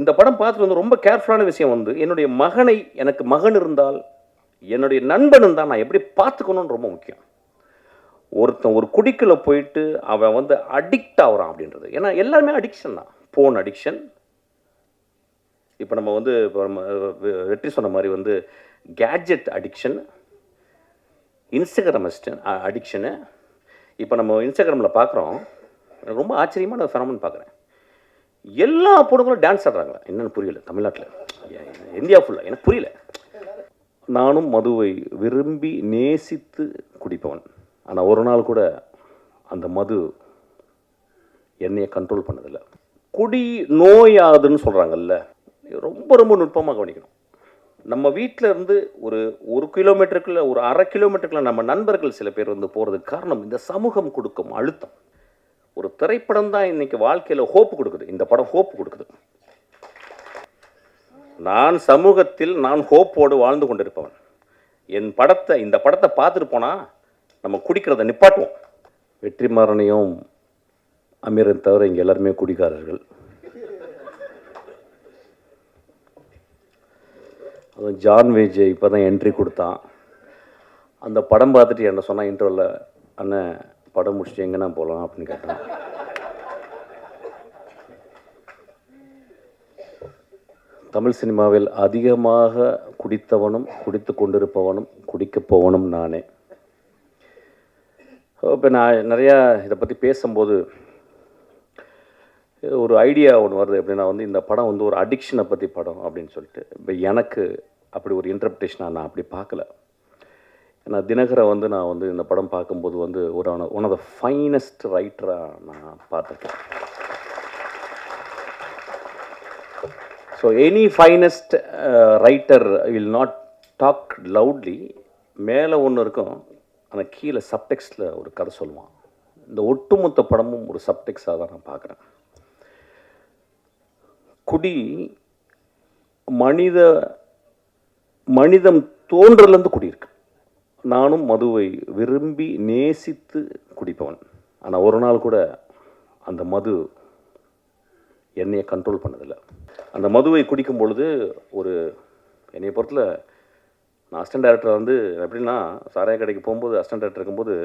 இந்த படம் பார்த்துட்டு வந்து ரொம்ப கேர்ஃபுல்லான விஷயம் வந்து என்னுடைய மகனை எனக்கு மகன் இருந்தால் என்னுடைய நண்பன் இருந்தால் நான் எப்படி பார்த்துக்கணும்னு ரொம்ப முக்கியம். ஒருத்தன் ஒரு குடிக்கில் போயிட்டு அவன் வந்து அடிக்ட் ஆகுறான் அப்படின்றது. ஏன்னா எல்லாருமே அடிக்ஷன் தான். ஃபோன் அடிக்ஷன் இப்போ நம்ம வந்து இப்போ நம்ம வெற்றி சொன்ன மாதிரி வந்து கேட்ஜெட் அடிக்ஷன் இன்ஸ்டாகிராம் அடிக்ஷனு இப்போ நம்ம இன்ஸ்டாகிராமில் பார்க்குறோம். ரொம்ப ரொம்ப ஆச்சரியமான ஃபெனமன் பார்க்குறேன். எல்லா பொண்ணுங்களும் டான்ஸ் ஆடுறாங்க. என்னன்னு புரியல தமிழ்நாட்டில். இந்தியா ஃபுல்லாக எனக்கு புரியல. நானும் மதுவை விரும்பி நேசித்து குடிப்பவன். ஆனால் ஒரு நாள் கூட அந்த மது என்னையை கண்ட்ரோல் பண்ணதில்லை. குடி நோயாதுன்னு சொல்கிறாங்கல்ல ரொம்ப ரொம்ப நுட்பமாக கவனிக்கணும். நம்ம வீட்டில் இருந்து ஒரு ஒரு கிலோமீட்டருக்குள்ள ஒரு அரை கிலோமீட்டருக்குள்ள நம்ம நண்பர்கள் சில பேர் வந்து போகிறதுக்கு காரணம் இந்த சமூகம் கொடுக்கும் அழுத்தம். ஒரு திரைப்படம் தான் இன்னைக்கு வாழ்க்கையில் ஹோப்பு கொடுக்குது. இந்த படம் ஹோப்பு கொடுக்குது. நான் சமூகத்தில் நான் ஹோப்போடு வாழ்ந்து கொண்டிருப்பவன். என் படத்தை இந்த படத்தை பார்த்துட்டு போனால் நம்ம குடிக்கிறத நிப்பாட்டுவோம். வெற்றிமாறனையும் அமீரன் தவிர இங்கே எல்லாருமே குடிக்காரர்கள் அதுவும் ஜான் விஜய் இப்போ தான் என்ட்ரி கொடுத்தான். அந்த படம் பார்த்துட்டு என்ன சொன்னால் இன்டர்வலில் அண்ணன் படம் முடிச்சுட்டு எங்கன்னா போகலாம் அப்படின்னு கேட்டான் தமிழ் சினிமாவில் அதிகமாக குடித்தவனும் குடித்து கொண்டிருப்பவனும் குடிக்கப் போவனும் நானே. இப்போ நான் நிறையா இதை பற்றி பேசும்போது ஒரு ஐடியா ஒன்று வருது எப்படின்னா வந்து இந்த படம் வந்து ஒரு அடிக்ஷனை பற்றி படம் அப்படின்னு சொல்லிட்டு. இப்போ எனக்கு அப்படி ஒரு இன்டர்பிரேஷனாக நான் அப்படி பார்க்கல. நான் தினகரை வந்து நான் வந்து இந்த படம் பார்க்கும்போது வந்து ஒரு ஒன் ஆஃப் த ஃபைனஸ்ட் ரைட்டராக நான் பார்த்துருக்கேன். So any finest writer will not talk loudly மேலே ஒன்று இருக்கும் ஆனால் கீழே சப்டெக்ஸ்டில் ஒரு கதை சொல்லுவான். இந்த ஒட்டுமொத்த படமும் ஒரு சப்டெக்ஸாக தான் நான் பார்க்குறேன். குடி மனித மனிதம் தோன்றலேருந்து குடியிருக்கு. நானும் மதுவை விரும்பி நேசித்து குடிப்பவன். ஆனால் ஒரு நாள் கூட அந்த மது என்னையை கண்ட்ரோல் பண்ணதில்லை. அந்த மதுவை குடிக்கும் பொழுது ஒரு என்னையை பொறுத்தில் நான் அசிஸ்டன்ட் டேரக்டர் வந்து எப்படின்னா சாராய கடைக்கு போகும்போது அசிஸ்டன்ட் டேரக்டர் இருக்கும்போது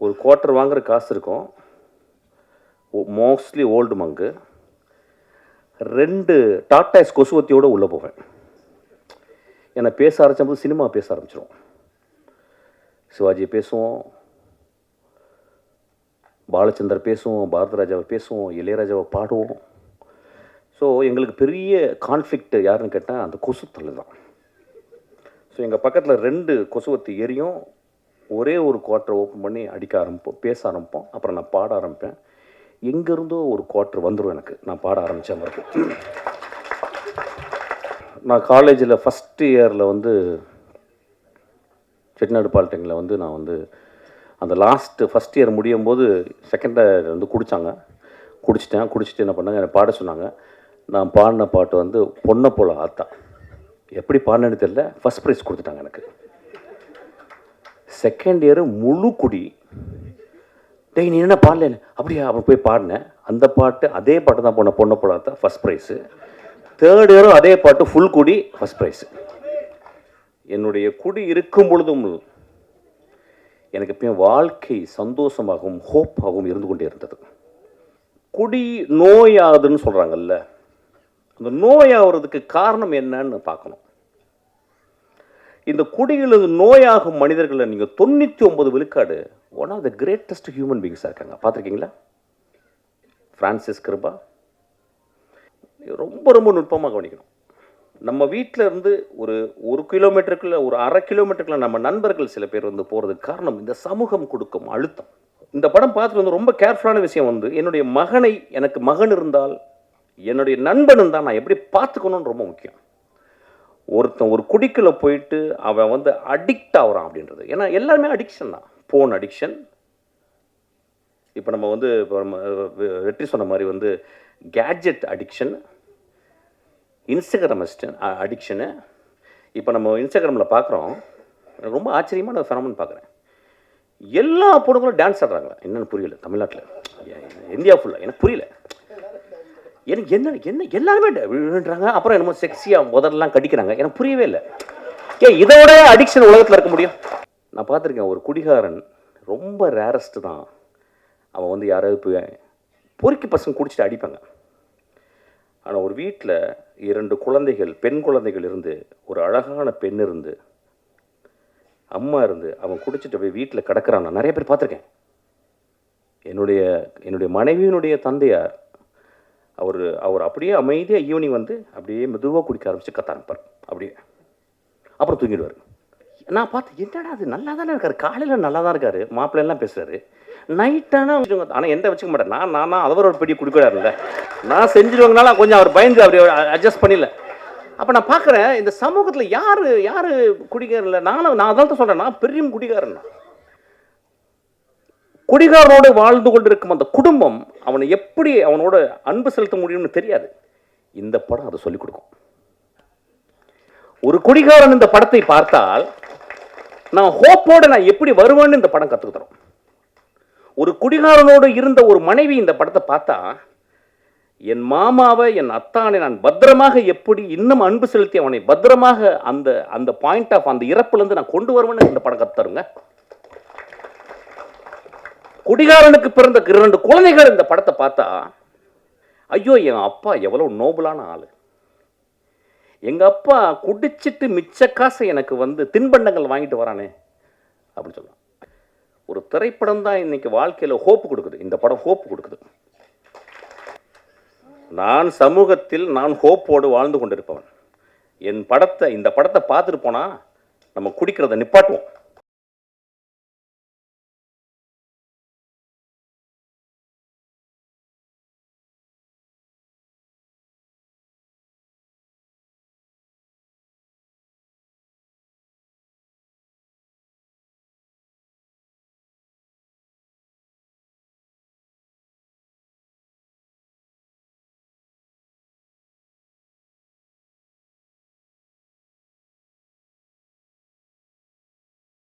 ஒரு குவார்ட்டர் வாங்குற காசு இருக்கும். மோஸ்ட்லி ஓல்டு மங்கு. ரெண்டு டாட்டாஸ் கொசுவத்தியோடு உள்ளே போவேன். என்னை பேச ஆரம்பிச்சபோது சினிமா பேச ஆரம்பிச்சிடும் சிவாஜி பேசுவோம் பாலச்சந்தர் பேசுவோம் பாரதராஜாவை பேசுவோம் இளையராஜாவை பாடுவோம். ஸோ எங்களுக்கு பெரிய கான்ஃப்ளிக்ட் யாருன்னு கேட்டால் அந்த கொசு தான். ஸோ எங்கள் பக்கத்தில் ரெண்டு கொசுவத்து எரியும். ஒரே ஒரு குவார்ட்டர் ஓப்பன் பண்ணி அடிக்க ஆரம்பிப்போம் பேச ஆரம்பிப்போம். அப்புறம் நான் பாட ஆரம்பிப்பேன். எங்கேருந்தோ ஒரு குவார்ட்டர் வந்துடும் எனக்கு. நான் பாட ஆரம்பித்த மாதிரி. நான் காலேஜில் ஃபஸ்ட் இயரில் வந்து செட்டிநாடு பாலிடெக்னில் வந்து நான் வந்து அந்த லாஸ்ட்டு ஃபஸ்ட் இயர் முடியும் போது செகண்ட் இயர் வந்து குடித்தாங்க குடிச்சிட்டேன். குடிச்சிட்டு என்ன பண்ணாங்க? என்னை பாட சொன்னாங்க. நான் பாடின பாட்டு வந்து பொண்ணை போல ஆத்தா. எப்படி பாடினேன்னு தெரியல. ஃபஸ்ட் ப்ரைஸ் கொடுத்துட்டாங்க எனக்கு. செகண்ட் இயர் முழு குடி. டெய் நீ என்ன பாடல அப்படியா? அவன் போய் பாடினேன். அந்த பாட்டு அதே பாட்டு தான் போன பொண்ணை போல ஆத்தா. ஃபஸ்ட் ப்ரைஸு தேர்ட் இயரும் அதே பாட்டு ஃபுல் குடி ஃபஸ்ட் ப்ரைஸ் என்னுடைய குடி இருக்கும் பொழுதும் எனக்கு எப்பயும் வாழ்க்கை சந்தோஷமாகவும் ஹோப்பாகவும் இருந்து கொண்டே இருந்தது. குடி நோயாகுதுன்னு சொல்கிறாங்கல்ல அந்த நோயாகிறதுக்கு காரணம் என்னன்னு பார்க்கணும். இந்த குடிகளது நோயாகும் மனிதர்களை நீங்கள் தொண்ணூற்றி ஒன்பது விழுக்காடு one of the greatest human பீங்ஸாக இருக்காங்க. பார்த்துருக்கீங்களா? ஃப்ரான்சிஸ் கிருபா ரொம்ப ரொம்ப நுட்பமாக கவனிக்கணும். நம்ம வீட்டில் இருந்து ஒரு ஒரு கிலோமீட்டருக்குள்ளே ஒரு அரை கிலோமீட்டருக்குள்ள நம்ம நண்பர்கள் சில பேர் வந்து போகிறதுக்கு காரணம் இந்த சமூகம் கொடுக்கும் அழுத்தம். இந்த படம் பார்த்துட்டு வந்து ரொம்ப கேர்ஃபுல்லான விஷயம் வந்து என்னுடைய மகனை எனக்கு மகன் இருந்தால் என்னுடைய நண்பன் இருந்தால் நான் எப்படி பார்த்துக்கணும்னு ரொம்ப முக்கியம். ஒருத்தன் ஒரு குடிக்கில் போயிட்டு அவன் வந்து அடிக்ட் ஆகுறான் அப்படின்றது. ஏன்னா எல்லாருமே அடிக்ஷன் தான். ஃபோன் அடிக்ஷன் இப்போ நம்ம வந்து இப்போ நம்ம வெற்றி சொன்ன மாதிரி வந்து கேட்ஜெட் அடிக்ஷன் இன்ஸ்டாகிராம் அடிக்ஷனு இப்போ நம்ம இன்ஸ்டாகிராமில் பார்க்குறோம் ரொம்ப ஆச்சரியமான ஃபெனமன் பார்க்குறேன் எல்லா பொண்ணுங்களும் டான்ஸ் ஆடுறாங்களா? என்னன்னு புரியல தமிழ்நாட்டில். இந்தியா ஃபுல்லாக எனக்கு புரியல. எனக்கு என்ன என்ன எல்லாருமே விழுன்றாங்க அப்புறம் என்னமோ செக்ஸியாக முதல்லாம் கடிக்கிறாங்க. எனக்கு புரியவே இல்லை. ஏன் இதோட அடிக்ஷன் உலகத்தில் இருக்க முடியும்? நான் பார்த்துருக்கேன் ஒரு குடிகாரன் ரொம்ப ரேரஸ்ட்டு தான். அவன் வந்து யாராவது போய் பொறுக்கி பசங்க குடிச்சிட்டு அடிப்பாங்க. ஆனால் ஒரு வீட்டில் இரண்டு குழந்தைகள் பெண் குழந்தைகள் இருந்து ஒரு அழகான பெண் இருந்து அம்மா இருந்து அவன் குடிச்சிட்டு போய் வீட்டில் கிடக்கிறான். நான் நிறைய பேர் பார்த்துருக்கேன். என்னுடைய என்னுடைய மனைவியினுடைய தந்தையார் அவர் அவர் அப்படியே அமைதியாக ஈவினிங் வந்து அப்படியே மெதுவாக குடிக்க ஆரம்பித்து கத்த ஆரம்பிப்பார் அப்படியே. அப்புறம் தூங்கிடுவார். நான் பார்த்து என்னடா அது நல்லா தானே இருக்கார். காலையில் நல்லா தான் இருக்கார். மாப்பிள்ளைலாம் பேசுகிறாரு நைட்டானா ஆனால் எந்த வச்சுக்க மாட்டேன். நான் நான் அவர் ஒரு பெரிய குடிக்கிறாருல்ல. நான் செஞ்சிருவாங்கனால கொஞ்சம் அவர் பயந்து அப்படி அட்ஜஸ்ட் பண்ணல. அப்போ நான் பார்க்குறேன் இந்த சமூகத்தில் யார் யார் குடிக்காரில்ல நானும் நான் அதான் தான் சொல்கிறேன் நான் பெரிய குடிகாரன். குடிகாரனோடு வாழ்ந்து கொண்டிருக்கும் அந்த குடும்பம் அவனை எப்படி அவனோட அன்பு செலுத்த முடியும்னு தெரியாது. இந்த படம் அதை சொல்லிக் கொடுக்கும். ஒரு குடிகாரன் இந்த படத்தை பார்த்தால் நான் ஹோப்போடு நான் எப்படி வருவேன்னு இந்த படம் கற்றுக்கிறோம் ஒரு குடிகாரனோடு இருந்த ஒரு மனைவி இந்த படத்தை பார்த்தா என் மாமாவை என் அத்தானை நான் பத்திரமாக எப்படி இன்னும் அன்பு செலுத்தி அவனை பத்திரமாக அந்த அந்த பாயிண்ட் ஆஃப் அந்த இறப்புலேருந்து நான் கொண்டு வருவேன்னு இந்த படம் தருங்க. குடிகாரனுக்கு பிறந்த இரண்டு குழந்தைகள் இந்த படத்தை பார்த்தா ஐயோ என் அப்பா எவ்வளோ நோபலான ஆள். எங்க அப்பா குடிச்சிட்டு மிச்ச காசை எனக்கு வந்து தின்பண்டங்கள் வாங்கிட்டு வரானே அப்படின்னு சொல்லலாம் ஒரு திரைப்படம் தான் இன்னைக்கு வாழ்க்கையில் ஹோப்பு கொடுக்குது. இந்த படம் ஹோப்பு கொடுக்குது. நான் சமூகத்தில் நான் ஹோப்போடு வாழ்ந்து கொண்டிருப்பவன். என் படத்தை இந்த படத்தை பார்த்துட்டு போனால் நம்ம குடிக்கிறத நிப்பாட்டுவோம்.